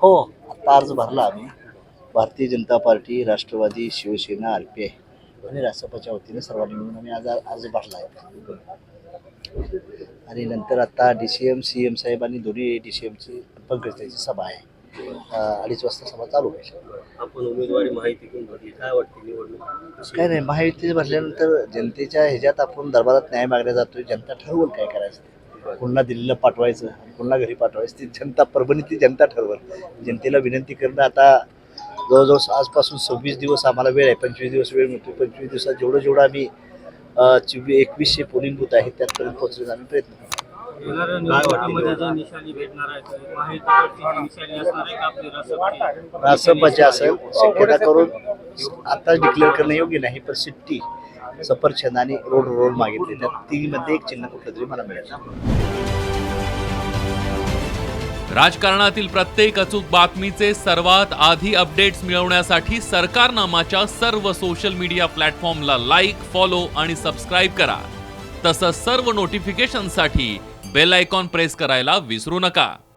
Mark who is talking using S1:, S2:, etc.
S1: हो. आता अर्ज भरला आम्ही. Bharatiya Janata party Rashtrawadi Shivsena R P I आणि राष्ट्रपतीच्या वतीने सर्वांनी मिळून आम्ही आज अर्ज भरला आहे. आणि नंतर आता D C M C M साहेब आणि दोन्ही डी सी एमची पंकजताईची सभा आहे. अडीच वाजता सभा चालू होईल.
S2: आपण उमेदवारी माहिती घेऊन भरली. काय वाटते निवडणूक?
S1: काय नाही महायुती भरल्यानंतर जनतेच्या ह्याच्यात आपण दरबारात न्याय मागल्या जातोय. जनता ठरवल काय करायचं. पुन्हा दिल्लीला पाठवायचं पुन्हा घरी पाठवायचं ती जनता परभणीतली जनता ठरवल. जनतेला विनंती करणं आता जवळजवळ आजपासून सव्वीस दिवस आम्हाला वेळ आहे पंचवीस दिवस वेळ मिळतो पंचवीस दिवसात जेवढं जेवढं आम्ही अं, चोवी एकवीसशे पोलिंग बूथ आहेत त्यातपर्यंत पोहोचण्याचा आम्ही प्रयत्न करतो. रासपाचे. असेल शक्यता करून आता डिक्लेअर करणं योग्य नाही पण सिट्टी. सफरचंद आणि रोड रोड मागितले. त्या तीनमध्ये एक चिन्ह कुठलं तरी मला मिळालं.
S3: राजकारणातील प्रत्येक अचूक बातमीचे सर्वात आधी अपडेट्स मिळवण्यासाठी सरकारनामाच्या सर्व सोशल मीडिया प्लॅटफॉर्मला लाईक फॉलो आणि सबस्क्राईब करा. तसंच सर्व नोटिफिकेशनसाठी बेल आयकॉन प्रेस करायला विसरू नका.